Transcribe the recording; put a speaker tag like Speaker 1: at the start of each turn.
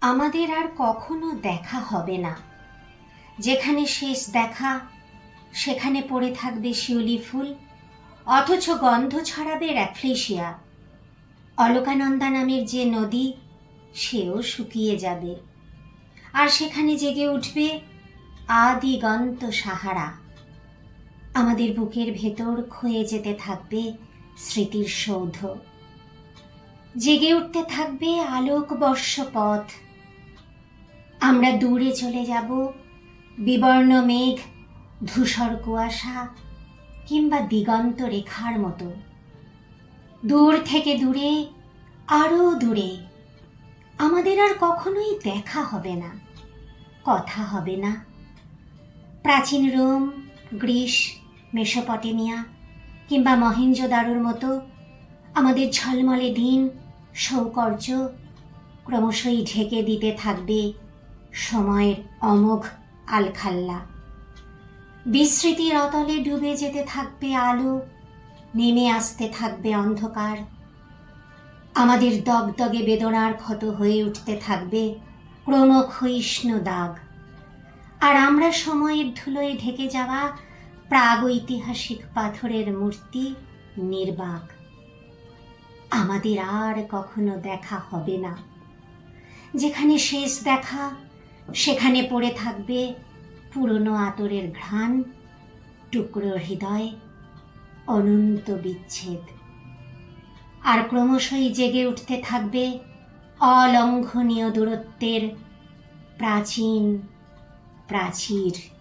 Speaker 1: আমাদের আর কখনো দেখা হবে না। যেখানে শেষ দেখা, সেখানে পড়ে থাকবে শিউলি ফুল, অথচ গন্ধ ছড়াবে র্যাফ্লেশিয়া। অলকানন্দা নামের যে নদী, সেও শুকিয়ে যাবে। আর সেখানে জেগে উঠবে আদিগন্ত সাহারা। আমাদের বুকের ভেতর ক্ষয়ে যেতে থাকবে স্মৃতির সৌধ। জেগে উঠতে থাকবে আলোক বর্ষ পথ। আমরা দূরে চলে যাব। বিবর্ণ মেঘ, ধূসর কুয়াশা, কিংবা দিগন্ত রেখার মতো। দূর থেকে দূরে আরও দূরে। আমাদের আর কখনোই দেখা হবে না, কথা হবে না। প্রাচীন রোম, গ্রিস, মেসোপটেমিয়া, কিংবা মহেঞ্জোদারোর মতো আমাদের ঝলমলে দিন, সৌকর্য ক্রমশই ঢেকে দিতে থাকবে। সময়ের অমোঘ আলখাল্লা। বিস্মৃতির অতলে ডুবে যেতে থাকবে আলো, নেমে আসতে থাকবে অন্ধকার। আমাদের দগদগে বেদনার ক্ষত হয়ে উঠতে থাকবে ক্রমক্ষয়িষ্ণু দাগ। আর আমরা সময়ের ধুলোয় ঢেকে যাওয়া প্রাগৈতিহাসিক পাথরের মূর্তি নির্বাক। আমাদের আর কখনো দেখা হবে না। যেখানে শেষ দেখা সেখানে পড়ে থাকবে পুরনো আতরের ঘ্রাণ, টুকরো হৃদয়, অনন্ত বিচ্ছেদ। আর ক্রমশই জেগে উঠতে থাকবে অলঙ্ঘনীয় দূরত্বের প্রাচীন, প্রাচীর।